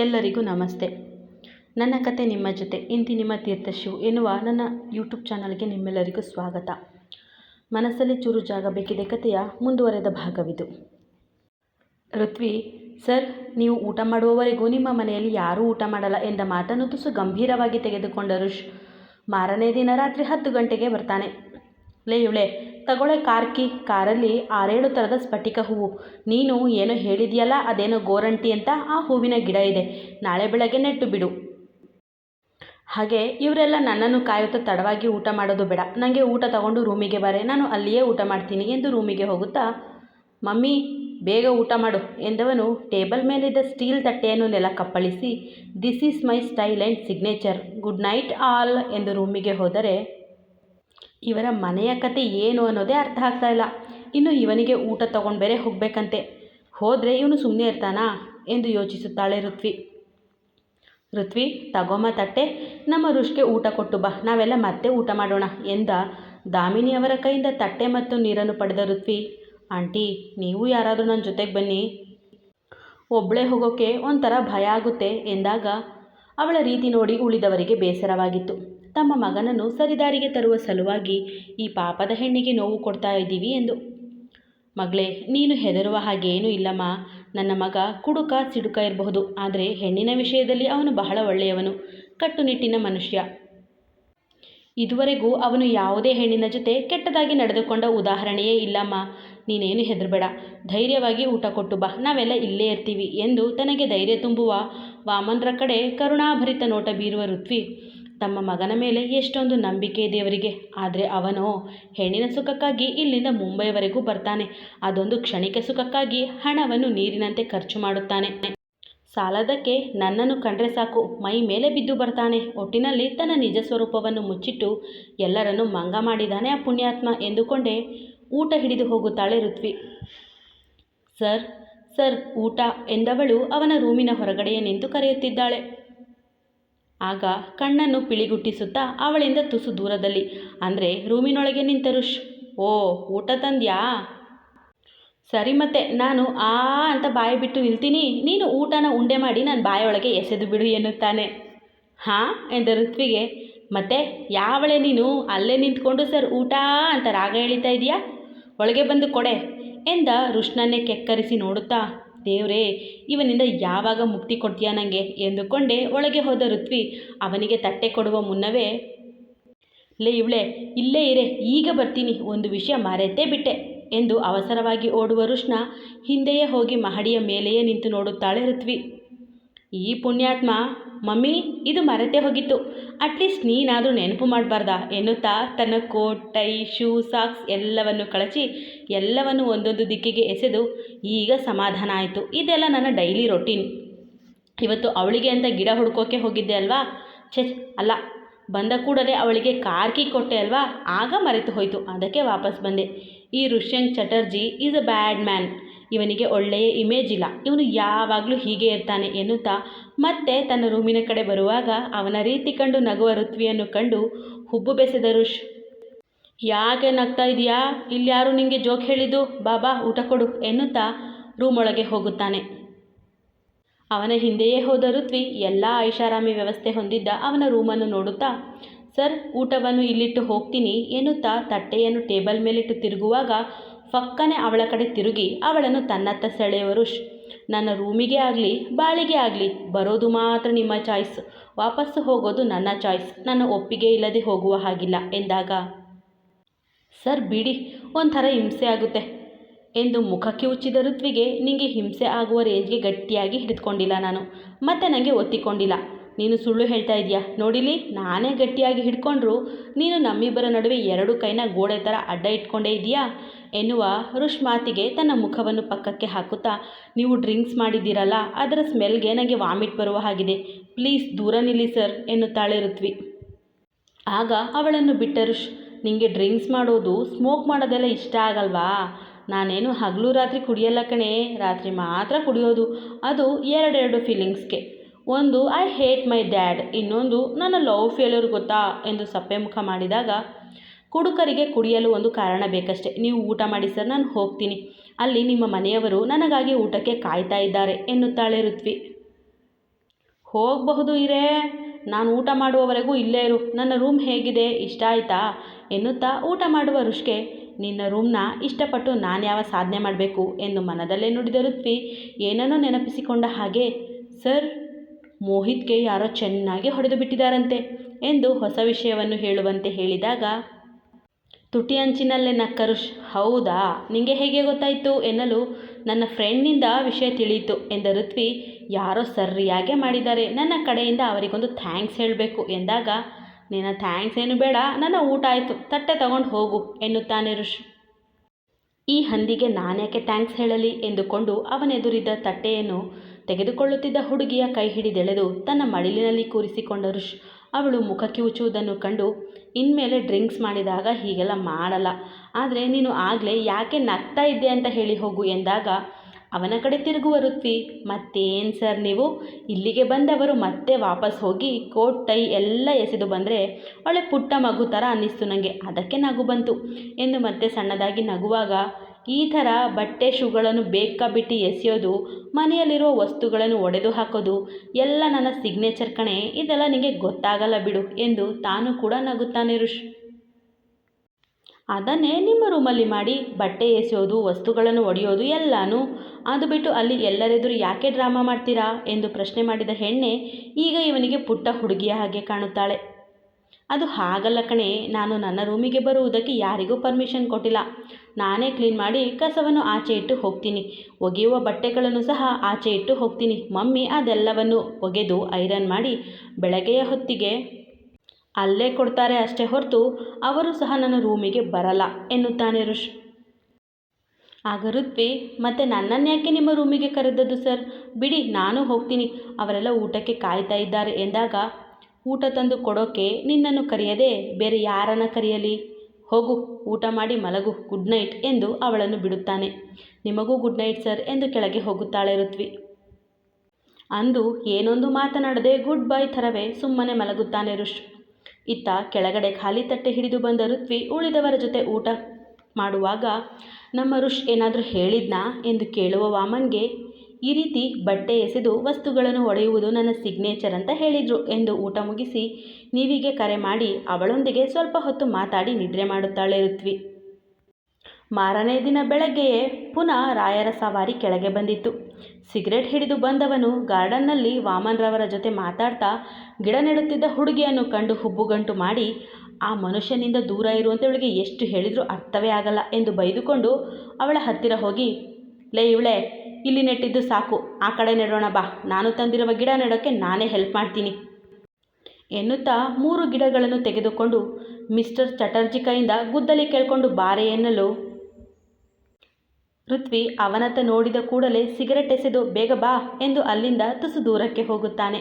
ಎಲ್ಲರಿಗೂ ನಮಸ್ತೆ. ನನ್ನ ಕತೆ ನಿಮ್ಮ ಜೊತೆ. ಇಂತಿ ನಿಮ್ಮ ತೀರ್ಥಶಿವು ಎನ್ನುವ ನನ್ನ ಯೂಟ್ಯೂಬ್ ಚಾನಲ್ಗೆ ನಿಮ್ಮೆಲ್ಲರಿಗೂ ಸ್ವಾಗತ. ಮನಸ್ಸಲ್ಲಿ ಚೂರು ಜಾಗ ಬೇಕಿದೆ ಕಥೆಯ ಮುಂದುವರೆದ ಭಾಗವಿದು. ಋತ್ವಿ, ಸರ್, ನೀವು ಊಟ ಮಾಡುವವರೆಗೂ ನಿಮ್ಮ ಮನೆಯಲ್ಲಿ ಯಾರೂ ಊಟ ಮಾಡಲ್ಲ ಎಂದ ಮಾತನ್ನು ತುಸು ಗಂಭೀರವಾಗಿ ತೆಗೆದುಕೊಂಡ ಋಷ್ ಮಾರನೇ ದಿನ ರಾತ್ರಿ ಹತ್ತು ಗಂಟೆಗೆ ಬರ್ತಾನೆ. ಲೇ, ಇವಳೆ ತಗೊಳ್ಳೆ ಕಾರ್ಕಿ, ಕಾರಲ್ಲಿ ಆರೇಳು ಥರದ ಸ್ಫಟಿಕ ಹೂವು. ನೀನು ಏನೋ ಹೇಳಿದ್ಯಲ್ಲ, ಅದೇನೋ ಗೋರಂಟಿ ಅಂತ ಆ ಹೂವಿನ ಗಿಡ ಇದೆ. ನಾಳೆ ಬೆಳಗ್ಗೆ ನೆಟ್ಟು ಬಿಡು. ಹಾಗೆ ಇವರೆಲ್ಲ ನನ್ನನ್ನು ಕಾಯುತ್ತಾ ತಡವಾಗಿ ಊಟ ಮಾಡೋದು ಬೇಡ. ನನಗೆ ಊಟ ತಗೊಂಡು ರೂಮಿಗೆ ಬರೆ. ನಾನು ಅಲ್ಲಿಯೇ ಊಟ ಮಾಡ್ತೀನಿ ಎಂದು ರೂಮಿಗೆ ಹೋಗುತ್ತಾ, ಮಮ್ಮಿ, ಬೇಗ ಊಟ ಮಾಡು ಎಂದವನು ಟೇಬಲ್ ಮೇಲಿದ್ದ ಸ್ಟೀಲ್ ತಟ್ಟೆಯನ್ನು ನೆಲ ಕಪ್ಪಳಿಸಿ this is my style and signature good night all ಎಂದು ರೂಮಿಗೆ ಹೋದರೆ ಇವರ ಮನೆಯ ಕತೆ ಏನು ಅನ್ನೋದೇ ಅರ್ಥ ಆಗ್ತಾ ಇಲ್ಲ. ಇನ್ನು ಇವನಿಗೆ ಊಟ ತಗೊಂಡು ಬೇರೆ ಹೋಗಬೇಕಂತೆ. ಹೋದರೆ ಇವನು ಸುಮ್ಮನೆ ಇರ್ತಾನಾ ಎಂದು ಯೋಚಿಸುತ್ತಾಳೆ ಋತ್ವಿ. ಋತ್ವಿ ತಗೊಮ್ಮ ತಟ್ಟೆ. ನಮ್ಮ ಋಷ್ಗೆ ಊಟ ಕೊಟ್ಟು ಬಾ. ನಾವೆಲ್ಲ ಮತ್ತೆ ಊಟ ಮಾಡೋಣ ಎಂದ ದಾಮಿನಿಯವರ ಕೈಯಿಂದ ತಟ್ಟೆ ಮತ್ತು ನೀರನ್ನು ಪಡೆದ ಋತ್ವಿ. ಆಂಟಿ, ನೀವು ಯಾರಾದರೂ ನನ್ನ ಜೊತೆಗೆ ಬನ್ನಿ. ಒಬ್ಬಳೇ ಹೋಗೋಕ್ಕೆ ಒಂಥರ ಭಯ ಆಗುತ್ತೆ ಎಂದಾಗ ಅವಳ ರೀತಿ ನೋಡಿ ಉಳಿದವರಿಗೆ ಬೇಸರವಾಗಿತ್ತು. ತಮ್ಮ ಮಗನನ್ನು ಸರಿದಾರಿಗೆ ತರುವ ಸಲುವಾಗಿ ಈ ಪಾಪದ ಹೆಣ್ಣಿಗೆ ನೋವು ಕೊಡ್ತಾ ಇದ್ದೀವಿ ಎಂದು. ಮಗಳೇ, ನೀನು ಹೆದರುವ ಹಾಗೇನೂ ಇಲ್ಲಮ್ಮ. ನನ್ನ ಮಗ ಕುಡುಕ ಸಿಡುಕ ಇರಬಹುದು, ಆದರೆ ಹೆಣ್ಣಿನ ವಿಷಯದಲ್ಲಿ ಅವನು ಬಹಳ ಒಳ್ಳೆಯವನು, ಕಟ್ಟುನಿಟ್ಟಿನ ಮನುಷ್ಯ. ಇದುವರೆಗೂ ಅವನು ಯಾವುದೇ ಹೆಣ್ಣಿನ ಜೊತೆ ಕೆಟ್ಟದಾಗಿ ನಡೆದುಕೊಂಡ ಉದಾಹರಣೆಯೇ ಇಲ್ಲಮ್ಮ. ನೀನೇನು ಹೆದರಬೇಡ. ಧೈರ್ಯವಾಗಿ ಊಟ ಕೊಟ್ಟು ಬಾ. ನಾವೆಲ್ಲ ಇಲ್ಲೇ ಇರ್ತೀವಿ ಎಂದು ತನಗೆ ಧೈರ್ಯ ತುಂಬುವ ವಾಮನರ ಕಡೆ ಕರುಣಾಭರಿತ ನೋಟ ಬೀರುವ ಋತ್ವಿ ತಮ್ಮ ಮಗನ ಮೇಲೆ ಎಷ್ಟೊಂದು ನಂಬಿಕೆ ಇದೆ ಅವರಿಗೆ. ಆದರೆ ಅವನು ಹೆಣ್ಣಿನ ಸುಖಕ್ಕಾಗಿ ಇಲ್ಲಿಂದ ಮುಂಬೈವರೆಗೂ ಬರ್ತಾನೆ. ಅದೊಂದು ಕ್ಷಣಿಕ ಸುಖಕ್ಕಾಗಿ ಹಣವನ್ನು ನೀರಿನಂತೆ ಖರ್ಚು ಮಾಡುತ್ತಾನೆ. ಸಾಲದಕ್ಕೆ ನನ್ನನ್ನು ಕಂಡ್ರೆ ಸಾಕು, ಮೈ ಮೇಲೆ ಬಿದ್ದು ಬರ್ತಾನೆ. ಒಟ್ಟಿನಲ್ಲಿ ತನ್ನ ನಿಜ ಸ್ವರೂಪವನ್ನು ಮುಚ್ಚಿಟ್ಟು ಎಲ್ಲರನ್ನು ಮಂಗ ಮಾಡಿದಾನೆ ಆ ಪುಣ್ಯಾತ್ಮ ಎಂದುಕೊಂಡೇ ಊಟ ಹಿಡಿದು ಹೋಗುತ್ತಾಳೆ ಋತ್ವಿ. ಸರ್ ಸರ್, ಊಟ ಎಂದವಳು ಅವನ ರೂಮಿನ ಹೊರಗಡೆಯೇ ನಿಂತು ಕರೆಯುತ್ತಿದ್ದಾಳೆ. ಆಗ ಕಣ್ಣನ್ನು ಪಿಳಿಗುಟ್ಟಿಸುತ್ತಾ ಅವಳಿಂದ ತುಸು ದೂರದಲ್ಲಿ, ಅಂದರೆ ರೂಮಿನೊಳಗೆ ನಿಂತ ರುಷ್, ಓ, ಊಟ ತಂದ್ಯಾ? ಸರಿ ಮತ್ತೆ, ನಾನು ಆ ಅಂತ ಬಾಯಿ ಬಿಟ್ಟು ನಿಲ್ತೀನಿ, ನೀನು ಊಟನ ಉಂಡೆ ಮಾಡಿ ನಾನು ಬಾಯೊಳಗೆ ಎಸೆದು ಬಿಡು, ಎನ್ನುತ್ತಾನೆ. ಹಾಂ? ಎಂದ ಋತ್ವಿಗೆ, ಮತ್ತೆ ಯಾವಳೆ ನೀನು? ಅಲ್ಲೇ ನಿಂತ್ಕೊಂಡು ಸರ್ ಊಟ ಅಂತ ರಾಗ ಎಳಿತಾ ಇದೆಯಾ ಒಳಗೆ ಬಂದು ಕೊಡೆ, ಎಂದ ಋಷ್ಣನ್ನೇ ಕೆಕ್ಕರಿಸಿ ನೋಡುತ್ತಾ ದೇವ್ರೇ, ಇವನಿಂದ ಯಾವಾಗ ಮುಕ್ತಿ ಕೊಡ್ತೀಯಾ ನನಗೆ ಎಂದುಕೊಂಡೇ ಒಳಗೆ ಹೋದ ಋತ್ವಿ, ಅವನಿಗೆ ತಟ್ಟೆ ಕೊಡುವ ಮುನ್ನವೇ, ಲೇ ಇವಳೆ, ಇಲ್ಲೇ ಇರೆ, ಈಗ ಬರ್ತೀನಿ, ಒಂದು ವಿಷಯ ಮರೆತೇ ಬಿಟ್ಟೆ, ಎಂದು ಅವಸರವಾಗಿ ಓಡುವ ರುಷ್ಣ ಹಿಂದೆಯೇ ಹೋಗಿ ಮಹಡಿಯ ಮೇಲೆಯೇ ನಿಂತು ನೋಡುತ್ತಾಳೆ ಋತ್ವಿ. ಈ ಪುಣ್ಯಾತ್ಮ, ಮಮ್ಮಿ, ಇದು ಮರೆತೇ ಹೋಗಿತ್ತು. ಅಟ್ಲೀಸ್ಟ್ ನೀನಾದರೂ ನೆನಪು ಮಾಡಬಾರ್ದಾ? ಎನ್ನುತ್ತಾ ತನ್ನ ಕೋಟ್, ಟೈ, ಶೂ, ಸಾಕ್ಸ್ ಎಲ್ಲವನ್ನು ಕಳಚಿ ಎಲ್ಲವನ್ನು ಒಂದೊಂದು ದಿಕ್ಕಿಗೆ ಎಸೆದು ಈಗ ಸಮಾಧಾನ ಆಯಿತು. ಇದೆಲ್ಲ ನನ್ನ ಡೈಲಿ ರೊಟೀನ್. ಇವತ್ತು ಅವಳಿಗೆ ಅಂತ ಗಿಡ ಹುಡ್ಕೋಕೆ ಹೋಗಿದ್ದೆ ಅಲ್ವಾ? ಛೆ, ಅಲ್ಲ, ಬಂದ ಕೂಡಲೇ ಅವಳಿಗೆ ಕಾರ್ಕಿ ಕೊಟ್ಟೆ ಅಲ್ವಾ? ಆಗ ಮರೆತು ಹೋಯಿತು. ಅದಕ್ಕೆ ವಾಪಸ್ ಬಂದೆ. ಈ Rishyank Chatterjee is a bad man ಇವನಿಗೆ ಒಳ್ಳೆಯ ಇಮೇಜ್ ಇಲ್ಲ. ಇವನು ಯಾವಾಗಲೂ ಹೀಗೆ ಇರ್ತಾನೆ ಎನ್ನುತ್ತಾ ಮತ್ತೆ ತನ್ನ ರೂಮಿನ ಕಡೆ ಬರುವಾಗ ಅವನ ರೀತಿ ಕಂಡು ನಗುವ ಋತ್ವಿಯನ್ನು ಕಂಡು ಹುಬ್ಬು ಬೆಸೆದರು ಯಾಕೆ ನಗ್ತಾ ಇದೆಯಾ ಇಲ್ಲಿ ಯಾರು ನಿಮಗೆ ಜೋಕ್ ಹೇಳಿದ್ದು? ಬಾಬಾ, ಊಟ ಕೊಡು ಎನ್ನುತ್ತಾ ರೂಮ್ ಒಳಗೆ ಹೋಗುತ್ತಾನೆ. ಅವನ ಹಿಂದೆಯೇ ಹೋದ ಋತ್ವಿ ಎಲ್ಲ ಐಷಾರಾಮಿ ವ್ಯವಸ್ಥೆ ಹೊಂದಿದ್ದ ಅವನ ರೂಮನ್ನು ನೋಡುತ್ತಾ, ಸರ್, ಊಟವನ್ನು ಇಲ್ಲಿಟ್ಟು ಹೋಗ್ತೀನಿ ಎನ್ನುತ್ತಾ ತಟ್ಟೆಯನ್ನು ಟೇಬಲ್ ಮೇಲಿಟ್ಟು ತಿರುಗುವಾಗ ಫಕ್ಕನೆ ಅವಳ ಕಡೆ ತಿರುಗಿ ಅವಳನ್ನು ತನ್ನತ್ತ ಸೆಳೆಯುವರು. ನನ್ನ ರೂಮಿಗೆ ಆಗಲಿ, ಬಾಳಿಗೆ ಆಗಲಿ, ಬರೋದು ಮಾತ್ರ ನಿಮ್ಮ ಚಾಯ್ಸ್. ವಾಪಸ್ಸು ಹೋಗೋದು ನನ್ನ ಚಾಯ್ಸ್. ನನ್ನ ಒಪ್ಪಿಗೆ ಇಲ್ಲದೆ ಹೋಗುವ ಹಾಗಿಲ್ಲ ಎಂದಾಗ, ಸರ್ ಬಿಡಿ, ಒಂಥರ ಹಿಂಸೆ ಆಗುತ್ತೆ ಎಂದು ಮುಖಕ್ಕೆ ಉಚ್ಚಿದ ಋತ್ವಿಗೆ ನಿಮಗೆ ಹಿಂಸೆ ಆಗುವ ರೇಂಜ್ಗೆ ಗಟ್ಟಿಯಾಗಿ ಹಿಡಿದುಕೊಂಡಿಲ್ಲ ನಾನು. ಮತ್ತೆ ನನಗೆ ಒತ್ತಿಕೊಂಡಿಲ್ಲ. ನೀನು ಸುಳ್ಳು ಹೇಳ್ತಾ ಇದೆಯಾ ನೋಡಿಲಿ, ನಾನೇ ಗಟ್ಟಿಯಾಗಿ ಹಿಡ್ಕೊಂಡ್ರು. ನೀನು ನಮ್ಮಿಬ್ಬರ ನಡುವೆ ಎರಡು ಕೈನ ಗೋಡೆ ಥರ ಅಡ್ಡ ಇಟ್ಕೊಂಡೇ ಇದೆಯಾ ಎನ್ನುವ ಋಷ್ ಮಾತಿಗೆ ತನ್ನ ಮುಖವನ್ನು ಪಕ್ಕಕ್ಕೆ ಹಾಕುತ್ತಾ, ನೀವು ಡ್ರಿಂಕ್ಸ್ ಮಾಡಿದ್ದೀರಲ್ಲ, ಅದರ ಸ್ಮೆಲ್ಗೆ ನನಗೆ ವಾಮಿಟ್ ಬರುವ ಹಾಗಿದೆ. ಪ್ಲೀಸ್ ದೂರ ನಿಲ್ಲಿ ಸರ್, ಎನ್ನುತ್ತಾಳೆ ಋತ್ವಿ. ಆಗ ಅವಳನ್ನು ಬಿಟ್ಟ ಋಷ್ ನಿಮಗೆ ಡ್ರಿಂಕ್ಸ್ ಮಾಡೋದು ಸ್ಮೋಕ್ ಮಾಡೋದೆಲ್ಲ ಇಷ್ಟ ಆಗಲ್ವಾ? ನಾನೇನು ಹಗಲು ರಾತ್ರಿ ಕುಡಿಯಲ್ಲ ಕಣೆ, ರಾತ್ರಿ ಮಾತ್ರ ಕುಡಿಯೋದು. ಅದು ಎರಡೆರಡು ಫೀಲಿಂಗ್ಸ್ಗೆ. ಒಂದು ಐ ಹೇಟ್ ಮೈ ಡ್ಯಾಡ್ ಇನ್ನೊಂದು, ನನ್ನ ಲವ್ ಫೇಲ್ಯೂರ್ ಗೊತ್ತಾ? ಎಂದು ಸಪ್ಪೆ ಮುಖ ಮಾಡಿದಾಗ ಕುಡುಕರಿಗೆ ಕುಡಿಯಲು ಒಂದು ಕಾರಣ ಬೇಕಷ್ಟೆ. ನೀವು ಊಟ ಮಾಡಿ, ಸರ್, ನಾನು ಹೋಗ್ತೀನಿ. ಅಲ್ಲಿ ನಿಮ್ಮ ಮನೆಯವರು ನನಗಾಗಿ ಊಟಕ್ಕೆ ಕಾಯ್ತಾ ಇದ್ದಾರೆ ಎನ್ನುತ್ತಾಳೆ ಋತ್ವಿ. ಹೋಗಬಹುದು ಇರೇ, ನಾನು ಊಟ ಮಾಡುವವರೆಗೂ ಇಲ್ಲೇ ಇರು. ನನ್ನ ರೂಮ್ ಹೇಗಿದೆ, ಇಷ್ಟ ಆಯಿತಾ? ಎನ್ನುತ್ತಾ ಊಟ ಮಾಡುವ ರುಷ್ಕೆ ನಿನ್ನ ರೂಮ್ನ ಇಷ್ಟಪಟ್ಟು ನಾನು ಯಾವ ಸಾಧನೆ ಮಾಡಬೇಕು ಎಂದು ಮನದಲ್ಲೇ ನುಡಿದ ಋತ್ವಿ ಏನನ್ನೋ ನೆನಪಿಸಿಕೊಂಡ ಹಾಗೆ, ಸರ್, ಮೋಹಿತ್ಗೆ ಯಾರೋ ಚೆನ್ನಾಗಿ ಹೊಡೆದು ಬಿಟ್ಟಿದ್ದಾರಂತೆ ಎಂದು ಹೊಸ ವಿಷಯವನ್ನು ಹೇಳುವಂತೆ ಹೇಳಿದಾಗ ತುಟಿ ಅಂಚಿನಲ್ಲೇ ನಕ್ಕರು ಹೌದಾ? ನಿಂಗೆ ಹೇಗೆ ಗೊತ್ತಾಯಿತು? ಎನ್ನಲು ನನ್ನ ಫ್ರೆಂಡ್ನಿಂದ ವಿಷಯ ತಿಳಿಯಿತು ಎಂದ ಋತ್ವಿ, ಯಾರೋ ಸರಿಯಾಗೇ ಮಾಡಿದ್ದಾರೆ. ನನ್ನ ಕಡೆಯಿಂದ ಅವರಿಗೊಂದು ಥ್ಯಾಂಕ್ಸ್ ಹೇಳಬೇಕು ಎಂದಾಗ, ನಿನ್ನ ಥ್ಯಾಂಕ್ಸ್ ಏನು ಬೇಡ, ನನ್ನ ಊಟ ಆಯಿತು, ತಟ್ಟೆ ತಗೊಂಡು ಹೋಗು ಎನ್ನುತ್ತಾನೆ ಋಷ್. ಈ ಹಂದಿಗೆ ನಾನ್ಯಾಕೆ ಥ್ಯಾಂಕ್ಸ್ ಹೇಳಲಿ ಎಂದುಕೊಂಡು ಅವನೆದುರಿದ್ದ ತಟ್ಟೆಯನ್ನು ತೆಗೆದುಕೊಳ್ಳುತ್ತಿದ್ದ ಹುಡುಗಿಯ ಕೈ ಹಿಡಿದೆಳೆದು ತನ್ನ ಮಡಿಲಿನಲ್ಲಿ ಕೂರಿಸಿಕೊಂಡ ಋಷ್ ಅವಳು ಮುಖ ಕಿವುಚುವುದನ್ನು ಕಂಡು ಇನ್ಮೇಲೆ ಡ್ರಿಂಕ್ಸ್ ಮಾಡಿದಾಗ ಹೀಗೆಲ್ಲ ಮಾಡಲ್ಲ. ಆದರೆ ನೀನು ಆಗಲೇ ಯಾಕೆ ನಗ್ತಾ ಇದ್ದೆ ಅಂತ ಹೇಳಿ ಹೋಗು ಎಂದಾಗ, ಅವನ ಕಡೆ ತಿರುಗುವ ಋತ್ವಿ, ಮತ್ತೇನು ಸರ್ ನೀವು? ಇಲ್ಲಿಗೆ ಬಂದವರು ಮತ್ತೆ ವಾಪಸ್ ಹೋಗಿ ಕೋಟ್, ಟೈ ಎಲ್ಲ ಎಸೆದು ಬಂದರೆ ಒಳ್ಳೆ ಪುಟ್ಟ ಮಗು ಥರ ಅನ್ನಿಸ್ತು ನನಗೆ ಅದಕ್ಕೆ ನಗು ಬಂತು. ಎಂದು ಮತ್ತೆ ಸಣ್ಣದಾಗಿ ನಗುವಾಗ ಈ ಥರ ಬಟ್ಟೆ ಶೂಗಳನ್ನು ಬೇಕಾಬಿಟ್ಟು ಎಸೆಯೋದು ಮನೆಯಲ್ಲಿರುವ ವಸ್ತುಗಳನ್ನು ಒಡೆದು ಹಾಕೋದು, ಎಲ್ಲ ನನ್ನ ಸಿಗ್ನೇಚರ್ ಕಣೆ, ಇದೆಲ್ಲ ನಿಮಗೆ ಗೊತ್ತಾಗಲ್ಲ ಬಿಡು ಎಂದು ತಾನು ಕೂಡ ನಗುತ್ತಾನೆ ರುಷ್ ಅದನ್ನೇ ನಿಮ್ಮ ರೂಮಲ್ಲಿ ಮಾಡಿ ಬಟ್ಟೆ ಎಸೆಯೋದು, ವಸ್ತುಗಳನ್ನು ಒಡೆಯೋದು ಎಲ್ಲನೂ, ಅದು ಬಿಟ್ಟು ಅಲ್ಲಿ ಎಲ್ಲರೆದುರು ಯಾಕೆ ಡ್ರಾಮಾ ಮಾಡ್ತೀರಾ ಎಂದು ಪ್ರಶ್ನೆ ಮಾಡಿದ ಹೆಣ್ಣೆ ಈಗ ಇವನಿಗೆ ಪುಟ್ಟ ಹುಡುಗಿಯ ಹಾಗೆ ಕಾಣುತ್ತಾಳೆ. ಅದು ಹಾಗಲ್ಲ ಕಣೆ, ನಾನು ನನ್ನ ರೂಮಿಗೆ ಬರುವುದಕ್ಕೆ ಯಾರಿಗೂ ಪರ್ಮಿಷನ್ ಕೊಟ್ಟಿಲ್ಲ. ನಾನೇ ಕ್ಲೀನ್ ಮಾಡಿ ಕಸವನ್ನು ಆಚೆ ಇಟ್ಟು ಹೋಗ್ತೀನಿ. ಒಗೆಯುವ ಬಟ್ಟೆಗಳನ್ನು ಸಹ ಆಚೆ ಇಟ್ಟು ಹೋಗ್ತೀನಿ. ಮಮ್ಮಿ ಅದೆಲ್ಲವನ್ನು ಒಗೆದು ಐರನ್ ಮಾಡಿ ಬೆಳಗ್ಗೆಯ ಹೊತ್ತಿಗೆ ಅಲ್ಲೇ ಕೊಡ್ತಾರೆ ಅಷ್ಟೇ ಹೊರತು ಅವರು ಸಹ ನನ್ನ ರೂಮಿಗೆ ಬರಲ್ಲ ಎನ್ನುತ್ತಾನೆ ಋಷ್. ಆಗ ಋತ್ವಿ, ಮತ್ತು ನನ್ನನ್ನು ಯಾಕೆ ನಿಮ್ಮ ರೂಮಿಗೆ ಕರೆದದ್ದು ಸರ್? ಬಿಡಿ, ನಾನು ಹೋಗ್ತೀನಿ. ಅವರೆಲ್ಲ ಊಟಕ್ಕೆ ಕಾಯ್ತಾ ಇದ್ದಾರೆ ಎಂದಾಗ ಊಟ ತಂದು ಕೊಡೋಕೆ ನಿನ್ನನ್ನು ಕರೆಯದೆ ಬೇರೆ ಯಾರನ್ನು ಕರೆಯಲಿ? ಹೋಗು, ಊಟ ಮಾಡಿ ಮಲಗು ಗುಡ್ ನೈಟ್ ಎಂದು ಅವಳನ್ನು ಬಿಡುತ್ತಾನೆ. ನಿಮಗೂ ಗುಡ್ ನೈಟ್ ಸರ್ ಎಂದು ಕೆಳಗೆ ಹೋಗುತ್ತಾಳೆ ಋತ್ವಿ. ಅಂದು ಏನೊಂದು ಮಾತನಾಡದೆ ಗುಡ್ ಬೈ ಥರವೇ ಸುಮ್ಮನೆ ಮಲಗುತ್ತಾನೆ ಋಷ್. ಇತ್ತ ಕೆಳಗಡೆ ಖಾಲಿ ತಟ್ಟೆ ಹಿಡಿದು ಬಂದ ಋತ್ವಿ ಉಳಿದವರ ಜೊತೆ ಊಟ ಮಾಡುವಾಗ, ನಮ್ಮ ಋಷ್ ಏನಾದರೂ ಹೇಳಿದ್ನಾ? ಎಂದು ಕೇಳುವ ವಾಮನ್ಗೆ ಈ ರೀತಿ ಬಟ್ಟೆ ಎಸೆದು ವಸ್ತುಗಳನ್ನು ಒಡೆಯುವುದು ನನ್ನ ಸಿಗ್ನೇಚರ್ ಅಂತ ಹೇಳಿದರು ಎಂದು ಊಟ ಮುಗಿಸಿ ನೀವಿಗೆ ಕರೆ ಮಾಡಿ ಅವಳೊಂದಿಗೆ ಸ್ವಲ್ಪ ಹೊತ್ತು ಮಾತಾಡಿ ನಿದ್ರೆ ಮಾಡುತ್ತಾಳೆ ಋತ್ವಿ. ಮಾರನೇ ದಿನ ಬೆಳಗ್ಗೆಯೇ ಪುನಃ ರಾಯರ ಸವಾರಿ ಕೆಳಗೆ ಬಂದಿತ್ತು. ಸಿಗರೆಟ್ ಹಿಡಿದು ಬಂದವನು ಗಾರ್ಡನ್ನಲ್ಲಿ ವಾಮನ್ರವರ ಜೊತೆ ಮಾತಾಡ್ತಾ ಗಿಡ ನೆಡುತ್ತಿದ್ದ ಹುಡುಗಿಯನ್ನು ಕಂಡು ಹುಬ್ಬುಗಂಟು ಮಾಡಿ, ಆ ಮನುಷ್ಯನಿಂದ ದೂರ ಇರುವಂತೆ ಅವಳಿಗೆ ಎಷ್ಟು ಹೇಳಿದರೂ ಅರ್ಥವೇ ಆಗಲ್ಲ ಎಂದು ಬೈದುಕೊಂಡು ಅವಳ ಹತ್ತಿರ ಹೋಗಿ, ಲೇ ಇವಳೆ ಇಲ್ಲಿ ನೆಟ್ಟಿದ್ದು ಸಾಕು. ಆ ಕಡೆ ನೆಡೋಣ ಬಾ. ನಾನು ತಂದಿರುವ ಗಿಡ ನೆಡೋಕ್ಕೆ ನಾನೇ ಹೆಲ್ಪ್ ಮಾಡ್ತೀನಿ. ಎನ್ನುತ್ತಾ ಮೂರು ಗಿಡಗಳನ್ನು ತೆಗೆದುಕೊಂಡು ಮಿಸ್ಟರ್ ಚಟರ್ಜಿ ಕೈಯಿಂದ ಗುದ್ದಲಿ ಕೇಳ್ಕೊಂಡು ಬಾರೆ ಎನ್ನಲು ಪೃಥ್ವಿ ಅವನತ್ತ ನೋಡಿದ ಕೂಡಲೇ ಸಿಗರೆಟ್ ಎಸೆದು, ಬೇಗ ಬಾ ಎಂದು ಅಲ್ಲಿಂದ ತುಸು ದೂರಕ್ಕೆ ಹೋಗುತ್ತಾನೆ.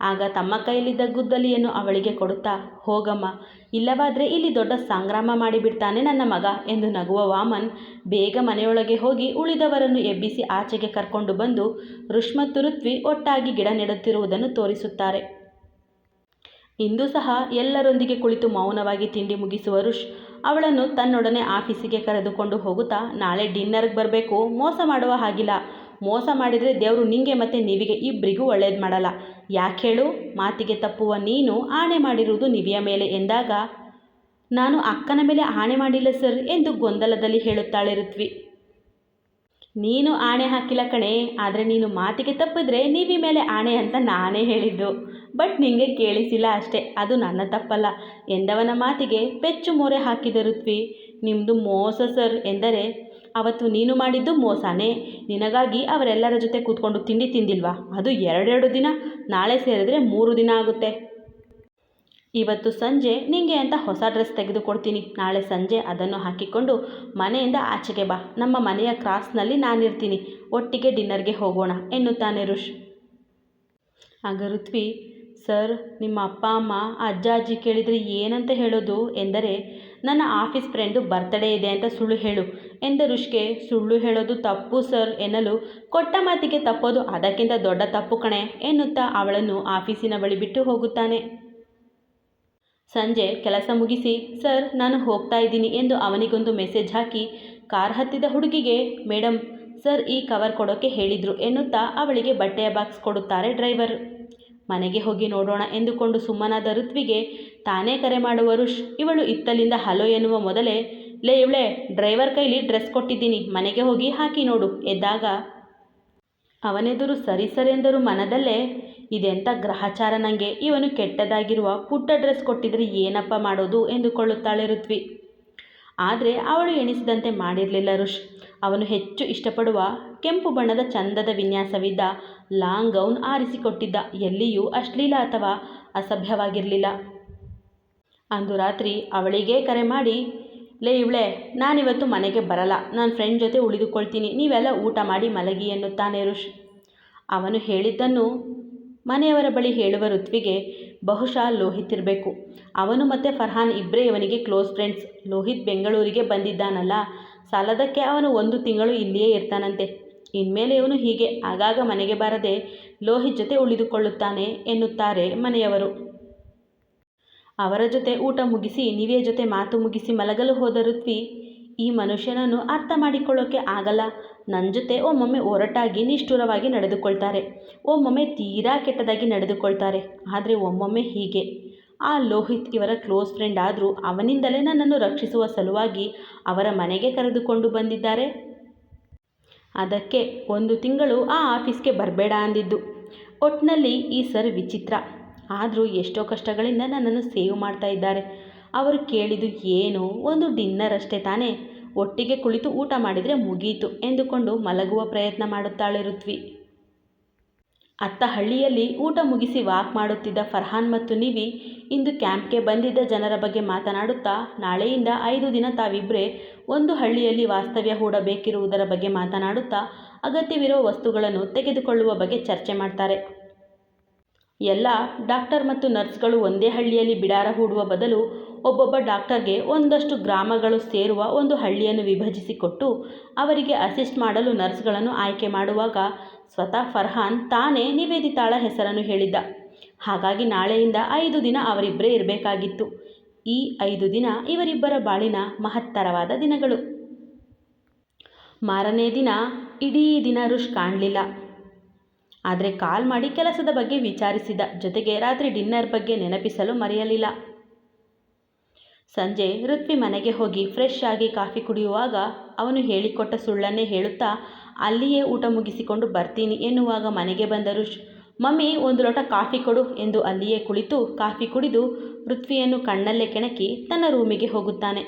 ಆಗ ತಮ್ಮ ಕೈಯಲ್ಲಿದ್ದ ಗುದ್ದಲಿಯನ್ನು ಅವಳಿಗೆ ಕೊಡುತ್ತಾ, ಹೋಗಮ್ಮ, ಇಲ್ಲವಾದರೆ ಇಲ್ಲಿ ದೊಡ್ಡ ಸಂಗ್ರಾಮ ಮಾಡಿಬಿಡ್ತಾನೆ ನನ್ನ ಮಗ ಎಂದು ನಗುವ ವಾಮನ್ ಬೇಗ ಮನೆಯೊಳಗೆ ಹೋಗಿ ಉಳಿದವರನ್ನು ಎಬ್ಬಿಸಿ ಆಚೆಗೆ ಕರ್ಕೊಂಡು ಬಂದು ಋಷ್ ಮತ್ತು ಋತ್ವಿ ಒಟ್ಟಾಗಿ ಗಿಡ ನೆಡುತ್ತಿರುವುದನ್ನು ತೋರಿಸುತ್ತಾರೆ. ಇಂದು ಸಹ ಎಲ್ಲರೊಂದಿಗೆ ಕುಳಿತು ಮೌನವಾಗಿ ತಿಂಡಿ ಮುಗಿಸುವ ಋಷ್ ಅವಳನ್ನು ತನ್ನೊಡನೆ ಆಫೀಸಿಗೆ ಕರೆದುಕೊಂಡು ಹೋಗುತ್ತಾ, ನಾಳೆ ಡಿನ್ನರ್ಗೆ ಬರಬೇಕು, ಮೋಸ ಮಾಡುವ ಹಾಗಿಲ್ಲ ಮೋಸ ಮಾಡಿದರೆ ದೇವರು ನಿಂಗೆ ಮತ್ತು ನಿವಿಗೆ ಇಬ್ಬರಿಗೂ ಒಳ್ಳೇದು ಮಾಡಲ್ಲ. ಯಾಕೆ ಹೇಳು? ಮಾತಿಗೆ ತಪ್ಪುವ ನೀನು ಆಣೆ ಮಾಡಿರುವುದು ನಿವಿಯ ಮೇಲೆ ಎಂದಾಗ, ನಾನು ಅಕ್ಕನ ಮೇಲೆ ಆಣೆ ಮಾಡಿಲ್ಲ ಸರ್ ಎಂದು ಗೊಂದಲದಲ್ಲಿ ಹೇಳುತ್ತಾಳೆ ಋತ್ವಿ. ನೀನು ಆಣೆ ಹಾಕಿಲ್ಲ ಕಣೆ, ಆದರೆ ನೀನು ಮಾತಿಗೆ ತಪ್ಪಿದ್ರೆ ನೀವಿ ಮೇಲೆ ಆಣೆ ಅಂತ ನಾನೇ ಹೇಳಿದ್ದು. ಬಟ್ ನಿಂಗೆ ಕೇಳಿಸಿಲ್ಲ ಅಷ್ಟೇ, ಅದು ನನ್ನ ತಪ್ಪಲ್ಲ ಎಂದವನ ಮಾತಿಗೆ ಪೆಚ್ಚು ಮೊರೆ ಹಾಕಿದ ಋತ್ವಿ. ನಿಮ್ಮದು ಮೋಸ ಸರ್ ಎಂದರೆ ಅವತ್ತು ನೀನು ಮಾಡಿದ್ದು ಮೋಸನೇ. ನಿನಗಾಗಿ ಅವರೆಲ್ಲರ ಜೊತೆ ಕೂತ್ಕೊಂಡು ತಿಂಡಿ ತಿಂದಿಲ್ವಾ? ಅದು ಎರಡೆರಡು ದಿನ, ನಾಳೆ ಸೇರಿದ್ರೆ ಮೂರು ದಿನ ಆಗುತ್ತೆ. ಇವತ್ತು ಸಂಜೆ, ನಿಂಗೆ ಅಂತ ಹೊಸ ಡ್ರೆಸ್ ತೆಗೆದುಕೊಡ್ತೀನಿ. ನಾಳೆ ಸಂಜೆ ಅದನ್ನು ಹಾಕಿಕೊಂಡು ಮನೆಯಿಂದ ಆಚೆಗೆ ಬಾ. ನಮ್ಮ ಮನೆಯ ಕ್ರಾಸ್ನಲ್ಲಿ ನಾನಿರ್ತೀನಿ. ಒಟ್ಟಿಗೆ ಡಿನ್ನರ್ಗೆ ಹೋಗೋಣ, ಎನ್ನುತ್ತಾನೆ ಋಷ್. ಆಗ ಋತ್ವಿ, ಸರ್, ನಿಮ್ಮ ಅಪ್ಪ, ಅಮ್ಮ, ಅಜ್ಜ, ಅಜ್ಜಿ ಕೇಳಿದರೆ ಏನಂತ ಹೇಳೋದು? ಎಂದರೆ ನನ್ನ ಆಫೀಸ್ ಫ್ರೆಂಡು ಬರ್ತಡೇ ಇದೆ ಅಂತ ಸುಳ್ಳು ಹೇಳು ಎಂದ ರುಷ್ಕೆ, ಸುಳ್ಳು ಹೇಳೋದು ತಪ್ಪು ಸರ್ ಎನ್ನಲು, ಕೊಟ್ಟ ಮಾತಿಗೆ ತಪ್ಪೋದು ಅದಕ್ಕಿಂತ ದೊಡ್ಡ ತಪ್ಪು ಕಣೆ ಎನ್ನುತ್ತಾ ಅವಳನ್ನು ಆಫೀಸಿನ ಬಳಿ ಬಿಟ್ಟು ಹೋಗುತ್ತಾನೆ. ಸಂಜೆ ಕೆಲಸ ಮುಗಿಸಿ, ಸರ್ ನಾನು ಹೋಗ್ತಾ ಇದ್ದೀನಿ ಎಂದು ಅವನಿಗೊಂದು ಮೆಸೇಜ್ ಹಾಕಿ, ಕಾರ್ ಹತ್ತಿದ ಹುಡುಗಿಗೆ ಮೇಡಮ್ ಸರ್ ಈ ಕವರ್ ಕೊಡೋಕ್ಕೆ ಹೇಳಿದರು ಎನ್ನುತ್ತಾ ಅವಳಿಗೆ ಬಟ್ಟೆಯ ಬಾಕ್ಸ್ ಕೊಡುತ್ತಾರೆ ಡ್ರೈವರ್. ಮನೆಗೆ ಹೋಗಿ ನೋಡೋಣ ಎಂದುಕೊಂಡು ಸುಮ್ಮನಾದ ಋತ್ವಿಗೆ ತಾನೇ ಕರೆ ಮಾಡುವ ರುಷ್ ಇವಳು ಇತ್ತಲಿಂದ ಹಲೋ ಎನ್ನುವ ಮೊದಲೇ, ಲೇ ಇವಳೆ, ಡ್ರೈವರ್ ಕೈಲಿ ಡ್ರೆಸ್ ಕೊಟ್ಟಿದ್ದೀನಿ, ಮನೆಗೆ ಹೋಗಿ ಹಾಕಿ ನೋಡು, ಎದ್ದಾಗ, ಅವನೆದುರು ಸರಿ ಸರೆಂದರು ಮನದಲ್ಲೇ ಇದೆಂಥ ಗ್ರಹಚಾರ ನನಗೆ ಇವನು ಕೆಟ್ಟದಾಗಿರುವ ಪುಟ್ಟ ಡ್ರೆಸ್ ಕೊಟ್ಟಿದ್ರೆ ಏನಪ್ಪ ಮಾಡೋದು? ಎಂದುಕೊಳ್ಳುತ್ತಾಳೆ ಋತ್ವಿ. ಆದರೆ ಅವಳು ಎಣಿಸಿದಂತೆ ಮಾಡಿರಲಿಲ್ಲ ರುಷ್ ಅವನು ಹೆಚ್ಚು ಇಷ್ಟಪಡುವ ಕೆಂಪು ಬಣ್ಣದ ಚಂದದ ವಿನ್ಯಾಸವಿದ್ದ ಲಾಂಗ್ ಗೌನ್ ಆರಿಸಿಕೊಟ್ಟಿದ್ದ. ಎಲ್ಲಿಯೂ ಅಶ್ಲೀಲ ಅಥವಾ ಅಸಭ್ಯವಾಗಿರಲಿಲ್ಲ. ಅಂದು ರಾತ್ರಿ ಅವಳಿಗೇ ಕರೆ ಮಾಡಿ, ಲೇ ಇವಳೆ, ನಾನಿವತ್ತು ಮನೆಗೆ ಬರಲ್ಲ. ನಾನು ಫ್ರೆಂಡ್ ಜೊತೆ ಉಳಿದುಕೊಳ್ತೀನಿ. ನೀವೆಲ್ಲ ಊಟ ಮಾಡಿ ಮಲಗಿ, ಎನ್ನುತ್ತಾನೆ ರುಷ್ ಅವನು ಹೇಳಿದ್ದನ್ನು ಮನೆಯವರ ಬಳಿ ಹೇಳುವ ಋತ್ವಿಗೆ ಬಹುಶಃ ಲೋಹಿತ್ ಇರಬೇಕು ಅವನು ಮತ್ತು ಫರ್ಹಾನ್ ಇಬ್ಬರೇ ಇವನಿಗೆ ಕ್ಲೋಸ್ ಫ್ರೆಂಡ್ಸ್. ಲೋಹಿತ್ ಬೆಂಗಳೂರಿಗೆ ಬಂದಿದ್ದಾನಲ್ಲ. ಸಾಲದಕ್ಕೆ ಅವನು ಒಂದು ತಿಂಗಳು ಇಲ್ಲಿಯೇ ಇರ್ತಾನಂತೆ. ಇನ್ಮೇಲೆ ಇವನು ಹೀಗೆ ಆಗಾಗ ಮನೆಗೆ ಬಾರದೆ ಲೋಹಿತ್ ಜೊತೆ ಉಳಿದುಕೊಳ್ಳುತ್ತಾನೆ ಎನ್ನುತ್ತಾರೆ ಮನೆಯವರು. ಅವರ ಜೊತೆ ಊಟ ಮುಗಿಸಿ ನಿವಿಯ ಜೊತೆ ಮಾತು ಮುಗಿಸಿ ಮಲಗಲು ಹೋದ ಋತ್ವಿ, ಈ ಮನುಷ್ಯನನ್ನು ಅರ್ಥ ಮಾಡಿಕೊಳ್ಳೋಕ್ಕೆ ಆಗಲ್ಲ. ನನ್ನ ಜೊತೆ ಒಮ್ಮೊಮ್ಮೆ ಒರಟಾಗಿ ನಿಷ್ಠುರವಾಗಿ ನಡೆದುಕೊಳ್ತಾರೆ. ಒಮ್ಮೊಮ್ಮೆ ತೀರಾ ಕೆಟ್ಟದಾಗಿ ನಡೆದುಕೊಳ್ತಾರೆ. ಆದರೆ ಒಮ್ಮೊಮ್ಮೆ ಹೀಗೆ. ಆ ಲೋಹಿತ್ ಇವರ ಕ್ಲೋಸ್ ಫ್ರೆಂಡ್ ಆದರೂ ಅವನಿಂದಲೇ ನನ್ನನ್ನು ರಕ್ಷಿಸುವ ಸಲುವಾಗಿ ಅವರ ಮನೆಗೆ ಕರೆದುಕೊಂಡು ಬಂದಿದ್ದಾರೆ. ಅದಕ್ಕೆ ಒಂದು ತಿಂಗಳು ಆ ಆಫೀಸ್ಗೆ ಬರಬೇಡ ಅಂದಿದ್ದು. ಒಟ್ಟಿನಲ್ಲಿ ಈ ಸರ್ ವಿಚಿತ್ರ. ಆದರೂ ಎಷ್ಟೋ ಕಷ್ಟಗಳಿಂದ ನನ್ನನ್ನು ಸೇವ್ ಮಾಡ್ತಾ ಇದ್ದಾರೆ. ಅವರು ಕೇಳಿದ್ದು ಏನು? ಒಂದು ಡಿನ್ನರ್ ಅಷ್ಟೇ ತಾನೇ. ಒಟ್ಟಿಗೆ ಕುಳಿತು ಊಟ ಮಾಡಿದರೆ ಮುಗೀತು ಎಂದುಕೊಂಡು ಮಲಗುವ ಪ್ರಯತ್ನ ಮಾಡುತ್ತಾಳೆ ಋತ್ವಿ. ಅತ್ತ ಹಳ್ಳಿಯಲ್ಲಿ ಊಟ ಮುಗಿಸಿ ವಾಕ್ ಮಾಡುತ್ತಿದ್ದ ಫರ್ಹಾನ್ ಮತ್ತು ನಿವಿ ಇಂದು ಕ್ಯಾಂಪ್ಗೆ ಬಂದಿದ್ದ ಜನರ ಬಗ್ಗೆ ಮಾತನಾಡುತ್ತಾ, ನಾಳೆಯಿಂದ ಐದು ದಿನ ತಾವಿಬ್ಬರೇ ಒಂದು ಹಳ್ಳಿಯಲ್ಲಿ ವಾಸ್ತವ್ಯ ಹೂಡಬೇಕಿರುವುದರ ಬಗ್ಗೆ ಮಾತನಾಡುತ್ತಾ, ಅಗತ್ಯವಿರುವ ವಸ್ತುಗಳನ್ನು ತೆಗೆದುಕೊಳ್ಳುವ ಬಗ್ಗೆ ಚರ್ಚೆ ಮಾಡ್ತಾರೆ. ಎಲ್ಲ ಡಾಕ್ಟರ್ ಮತ್ತು ನರ್ಸ್ಗಳು ಒಂದೇ ಹಳ್ಳಿಯಲ್ಲಿ ಬಿಡಾರ ಹೂಡುವ ಬದಲು ಒಬ್ಬೊಬ್ಬ ಡಾಕ್ಟರ್ಗೆ ಒಂದಷ್ಟು ಗ್ರಾಮಗಳು ಸೇರುವ ಒಂದು ಹಳ್ಳಿಯನ್ನು ವಿಭಜಿಸಿಕೊಟ್ಟು ಅವರಿಗೆ ಅಸಿಸ್ಟ್ ಮಾಡಲು ನರ್ಸ್ಗಳನ್ನು ಆಯ್ಕೆ ಮಾಡುವಾಗ ಸ್ವತಃ ಫರ್ಹಾನ್ ತಾನೇ ನಿವೇದಿತಾಳ ಹೆಸರನ್ನು ಹೇಳಿದ್ದ. ಹಾಗಾಗಿ ನಾಳೆಯಿಂದ ಐದು ದಿನ ಅವರಿಬ್ಬರೇ ಇರಬೇಕಾಗಿತ್ತು. ಈ ಐದು ದಿನ ಇವರಿಬ್ಬರ ಬಾಳಿನ ಮಹತ್ತರವಾದ ದಿನಗಳು. ಮಾರನೇ ದಿನ ಇಡೀ ದಿನ ರುಷ್ ಕಾಣಲಿಲ್ಲ. ಆದರೆ ಕಾಲ್ ಮಾಡಿ ಕೆಲಸದ ಬಗ್ಗೆ ವಿಚಾರಿಸಿದ. ಜೊತೆಗೆ ರಾತ್ರಿ ಡಿನ್ನರ್ ಬಗ್ಗೆ ನೆನಪಿಸಲು ಮರೆಯಲಿಲ್ಲ. ಸಂಜೆ ಋತ್ವಿ ಮನೆಗೆ ಹೋಗಿ ಫ್ರೆಶ್ ಆಗಿ ಕಾಫಿ ಕುಡಿಯುವಾಗ ಅವನು ಹೇಳಿಕೊಟ್ಟ ಸುಳ್ಳನ್ನೇ ಹೇಳುತ್ತಾ, ಅಲ್ಲಿಯೇ ಊಟ ಮುಗಿಸಿಕೊಂಡು ಬರ್ತೀನಿ ಎನ್ನುವಾಗ ಮನೆಗೆ ಬಂದರು ಮಮ್ಮಿ, ಒಂದು ಲೋಟ ಕಾಫಿ ಕೊಡು ಎಂದು ಅಲ್ಲಿಯೇ ಕುಳಿತು ಕಾಫಿ ಕುಡಿದು ಪೃಥ್ವಿಯನ್ನು ಕಣ್ಣಲ್ಲೇ ಕೆಣಕಿ ತನ್ನ ರೂಮಿಗೆ ಹೋಗುತ್ತಾನೆ.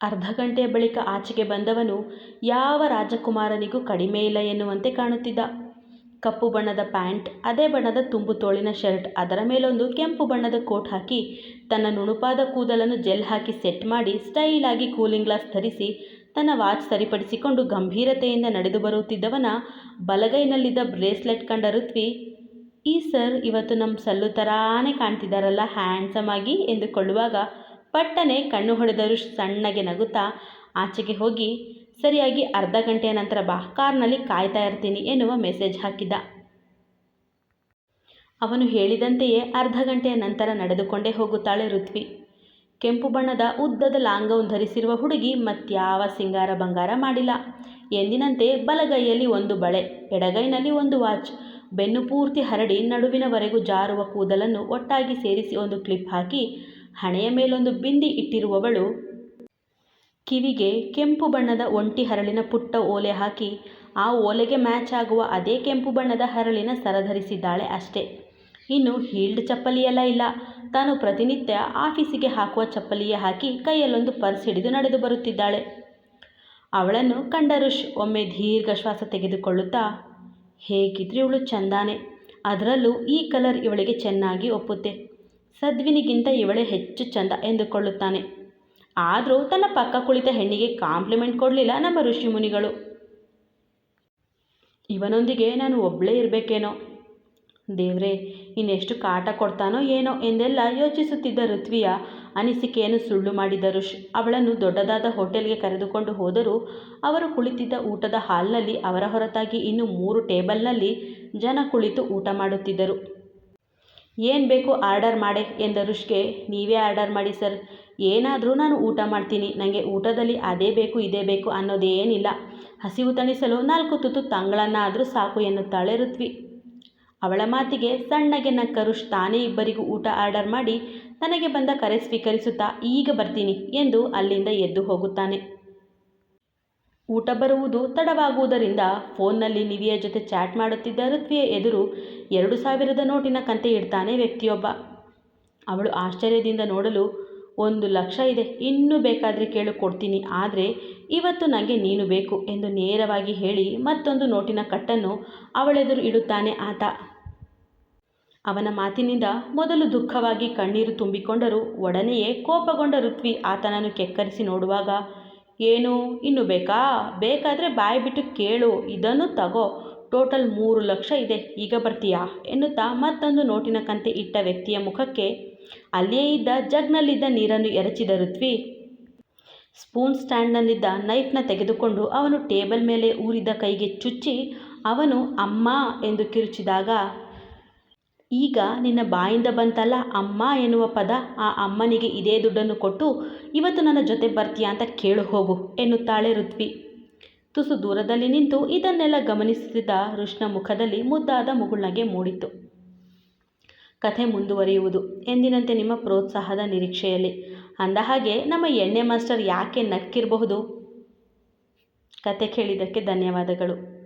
ಅರ್ಧ ಗಂಟೆಯ ಬಳಿಕ ಆಚೆಗೆ ಬಂದವನು, ಯಾವ ರಾಜಕುಮಾರನಿಗೂ ಕಡಿಮೆ ಇಲ್ಲ ಎನ್ನುವಂತೆ ಕಾಣುತ್ತಿದ್ದ. ಕಪ್ಪು ಬಣ್ಣದ ಪ್ಯಾಂಟ್, ಅದೇ ಬಣ್ಣದ ತುಂಬು ತೋಳಿನ ಶರ್ಟ್, ಅದರ ಮೇಲೊಂದು ಕೆಂಪು ಬಣ್ಣದ ಕೋಟ್ ಹಾಕಿ ತನ್ನ ನುಣುಪಾದ ಕೂದಲನ್ನು ಜೆಲ್ ಹಾಕಿ ಸೆಟ್ ಮಾಡಿ ಸ್ಟೈಲಾಗಿ ಕೂಲಿಂಗ್ ಗ್ಲಾಸ್ ಧರಿಸಿ ತನ್ನ ವಾಚ್ ಸರಿಪಡಿಸಿಕೊಂಡು ಗಂಭೀರತೆಯಿಂದ ನಡೆದು ಬರುತ್ತಿದ್ದವನ ಬಲಗೈನಲ್ಲಿದ್ದ ಬ್ರೇಸ್ಲೆಟ್ ಕಂಡ ಋತ್ವಿ, ಈ ಸರ್, ಇವತ್ತು ನಮ್ಮ ಸಲ್ಲು ಥರಾನೇ ಕಾಣ್ತಿದ್ದಾರಲ್ಲ ಹ್ಯಾಂಡ್ಸಮ್ ಆಗಿ ಎಂದುಕೊಳ್ಳುವಾಗ ಪಟ್ಟನೆ ಕಣ್ಣು ಹೊಡೆದರು ಸಣ್ಣಗೆ ನಗುತ್ತಾ ಆಚೆಗೆ ಹೋಗಿ ಸರಿಯಾಗಿ ಅರ್ಧ ಗಂಟೆಯ ನಂತರ ಬಾ, ಕಾರ್ನಲ್ಲಿ ಕಾಯ್ತಾ ಇರ್ತೀನಿ ಎನ್ನುವ ಮೆಸೇಜ್ ಹಾಕಿದ. ಅವನು ಹೇಳಿದಂತೆಯೇ ಅರ್ಧ ಗಂಟೆಯ ನಂತರ ನಡೆದುಕೊಂಡೇ ಹೋಗುತ್ತಾಳೆ ಋತ್ವಿ. ಕೆಂಪು ಬಣ್ಣದ ಉದ್ದದ ಲಾಂಗವನ್ನು ಧರಿಸಿರುವ ಹುಡುಗಿ ಮತ್ಯಾವ ಸಿಂಗಾರ ಬಂಗಾರ ಮಾಡಿಲ್ಲ. ಎಂದಿನಂತೆ ಬಲಗೈಯಲ್ಲಿ ಒಂದು ಬಳೆ, ಎಡಗೈನಲ್ಲಿ ಒಂದು ವಾಚ್, ಬೆನ್ನು ಪೂರ್ತಿ ಹರಡಿ ನಡುವಿನವರೆಗೂ ಜಾರುವ ಕೂದಲನ್ನು ಒಟ್ಟಾಗಿ ಸೇರಿಸಿ ಒಂದು ಕ್ಲಿಪ್ ಹಾಕಿ, ಹಣೆಯ ಮೇಲೊಂದು ಬಿಂದಿ ಇಟ್ಟಿರುವವಳು ಕಿವಿಗೆ ಕೆಂಪು ಬಣ್ಣದ ಒಂಟಿ ಹರಳಿನ ಪುಟ್ಟ ಓಲೆ ಹಾಕಿ, ಆ ಓಲೆಗೆ ಮ್ಯಾಚ್ ಆಗುವ ಅದೇ ಕೆಂಪು ಬಣ್ಣದ ಹರಳಿನ ಸರ ಧರಿಸಿದ್ದಾಳೆ ಅಷ್ಟೇ. ಇನ್ನು ಹೀಲ್ಡ್ ಚಪ್ಪಲಿಯೆಲ್ಲ ಇಲ್ಲ. ತಾನು ಪ್ರತಿನಿತ್ಯ ಆಫೀಸಿಗೆ ಹಾಕುವ ಚಪ್ಪಲಿಯೇ ಹಾಕಿ ಕೈಯಲ್ಲೊಂದು ಪರ್ಸ್ ಹಿಡಿದು ನಡೆದು ಬರುತ್ತಿದ್ದಾಳೆ. ಅವಳನ್ನು ಕಂಡ ರುಷ್ ಒಮ್ಮೆ ದೀರ್ಘ ಶ್ವಾಸ ತೆಗೆದುಕೊಳ್ಳುತ್ತಾ, ಹೇಗಿದ್ರೆ ಇವಳು ಚಂದಾನೆ. ಅದರಲ್ಲೂ ಈ ಕಲರ್ ಇವಳಿಗೆ ಚೆನ್ನಾಗಿ ಒಪ್ಪುತ್ತೆ. ಸದ್ವಿನಿಗಿಂತ ಇವಳೇ ಹೆಚ್ಚು ಚಂದ ಎಂದುಕೊಳ್ಳುತ್ತಾನೆ. ಆದರೂ ತನ್ನ ಪಕ್ಕ ಕುಳಿತ ಹೆಣ್ಣಿಗೆ ಕಾಂಪ್ಲಿಮೆಂಟ್ ಕೊಡಲಿಲ್ಲ ನಮ್ಮ ಋಷಿಮುನಿಗಳು ಇವನೊಂದಿಗೆ ನಾನು ಒಬ್ಬಳೇ ಇರಬೇಕೇನೋ? ದೇವ್ರೆ, ಇನ್ನೆಷ್ಟು ಕಾಟ ಕೊಡ್ತಾನೋ ಏನೋ ಎಂದೆಲ್ಲ ಯೋಚಿಸುತ್ತಿದ್ದ ಋತ್ವಿಯ ಅನಿಸಿಕೆಯನ್ನು ಸುಳ್ಳು ಮಾಡಿದ ಋಷಿ ಅವಳನ್ನು ದೊಡ್ಡದಾದ ಹೋಟೆಲ್ಗೆ ಕರೆದುಕೊಂಡು ಹೋದರೂ ಅವರು ಕುಳಿತಿದ್ದ ಊಟದ ಹಾಲ್ನಲ್ಲಿ ಅವರ ಹೊರತಾಗಿ ಇನ್ನು ಮೂರು ಟೇಬಲ್ನಲ್ಲಿ ಜನ ಕುಳಿತು ಊಟ ಮಾಡುತ್ತಿದ್ದರು. ಏನು ಬೇಕು ಆರ್ಡರ್ ಮಾಡೆ ಎಂದ ಋಷ್ಗೆ, ನೀವೇ ಆರ್ಡರ್ ಮಾಡಿ ಸರ್. ಏನಾದರೂ ನಾನು ಊಟ ಮಾಡ್ತೀನಿ. ನನಗೆ ಊಟದಲ್ಲಿ ಅದೇ ಬೇಕು, ಇದೇ ಬೇಕು ಅನ್ನೋದೇನಿಲ್ಲ. ಹಸಿವು ತಣಿಸಲು ನಾಲ್ಕು ತುತ್ತು ತಂಗಳನ್ನಾದರೂ ಸಾಕು ಎನ್ನುತ್ತಾಳೆ ಋತ್ವಿ. ಅವಳ ಮಾತಿಗೆ ಸಣ್ಣಗೆ ನಕ್ಕ ರುಷ್ ತಾನೇ ಇಬ್ಬರಿಗೂ ಊಟ ಆರ್ಡರ್ ಮಾಡಿ ತನಗೆ ಬಂದ ಕರೆ ಸ್ವೀಕರಿಸುತ್ತಾ, ಈಗ ಬರ್ತೀನಿ ಎಂದು ಅಲ್ಲಿಂದ ಎದ್ದು ಹೋಗುತ್ತಾನೆ. ಊಟ ಬರುವುದು ತಡವಾಗುವುದರಿಂದ ಫೋನ್ನಲ್ಲಿ ನಿವಿಯ ಜೊತೆ ಚಾಟ್ ಮಾಡುತ್ತಿದ್ದ ಋತ್ವಿಯ ಎದುರು ಎರಡು ಸಾವಿರದ ನೋಟಿನ ಕಂತೆ ಇಡ್ತಾನೆ ವ್ಯಕ್ತಿಯೊಬ್ಬ. ಅವಳು ಆಶ್ಚರ್ಯದಿಂದ ನೋಡಲು ಒಂದು ಲಕ್ಷ ಇದೆ, ಇನ್ನೂ ಬೇಕಾದರೆ ಕೇಳು, ಕೊಡ್ತೀನಿ. ಆದರೆ ಇವತ್ತು ನನಗೆ ನೀನು ಬೇಕು ಎಂದು ನೇರವಾಗಿ ಹೇಳಿ ಮತ್ತೊಂದು ನೋಟಿನ ಕಟ್ಟನ್ನು ಅವಳೆದುರು ಇಡುತ್ತಾನೆ ಆತ. ಅವನ ಮಾತಿನಿಂದ ಮೊದಲು ದುಃಖವಾಗಿ ಕಣ್ಣೀರು ತುಂಬಿಕೊಂಡರೂ ಒಡನೆಯೇ ಕೋಪಗೊಂಡ ಋತ್ವಿ ಆತನನ್ನು ಕೆಕ್ಕರಿಸಿ ನೋಡುವಾಗ, ಏನು, ಇನ್ನು ಬೇಕಾ? ಬೇಕಾದರೆ ಬಾಯಿ ಬಿಟ್ಟು ಕೇಳು, ಇದನ್ನು ತಗೋ. ಟೋಟಲ್ ಮೂರು ಲಕ್ಷ ಇದೆ, ಈಗ ಬರ್ತೀಯಾ? ಎನ್ನುತ್ತಾ ಮತ್ತೊಂದು ನೋಟಿನ ಕಂತೆ ಇಟ್ಟ ವ್ಯಕ್ತಿಯ ಮುಖಕ್ಕೆ ಅಲ್ಲಿಯೇ ಇದ್ದ ಜಗ್ನಲ್ಲಿದ್ದ ನೀರನ್ನು ಎರಚಿದ ಋತ್ವಿ ಸ್ಪೂನ್ ಸ್ಟ್ಯಾಂಡ್ನಲ್ಲಿದ್ದ ನೈಫ್ನ ತೆಗೆದುಕೊಂಡು ಅವನು ಟೇಬಲ್ ಮೇಲೆ ಊರಿದ ಕೈಗೆ ಚುಚ್ಚಿ, ಅವನು ಅಮ್ಮ ಎಂದು ಕಿರುಚಿದಾಗ, ಈಗ ನಿನ್ನ ಬಾಯಿಂದ ಬಂತಲ್ಲ, ಅಮ್ಮ ಎನ್ನುವ ಪದ ಆ ಅಮ್ಮನಿಗೆ ಇದೇ ದುಡ್ಡನ್ನು ಕೊಟ್ಟು, ಇವತ್ತು ನನ್ನ ಜೊತೆ ಬರ್ತೀಯಾ ಅಂತ ಕೇಳು ಹೋಗು ಎನ್ನುತ್ತಾಳೆ ಋತ್ವಿ. ತುಸು ದೂರದಲ್ಲಿ ನಿಂತು ಇದನ್ನೆಲ್ಲ ಗಮನಿಸುತ್ತಿದ್ದ ಋಷ್ಣ ಮುಖದಲ್ಲಿ ಮುದ್ದಾದ ಮುಗುಳ್ನಗೆ ಮೂಡಿತು ಕಥೆ ಮುಂದುವರಿಯುವುದು. ಎಂದಿನಂತೆ ನಿಮ್ಮ ಪ್ರೋತ್ಸಾಹದ ನಿರೀಕ್ಷೆಯಲ್ಲಿ. ಅಂದಹಾಗೆ ನಮ್ಮ ಎಣ್ಣೆ ಮಾಸ್ಟರ್ ಯಾಕೆ ನಕ್ಕಿರಬಹುದು? ಕತೆ ಕೇಳಿದ್ದಕ್ಕೆ ಧನ್ಯವಾದಗಳು.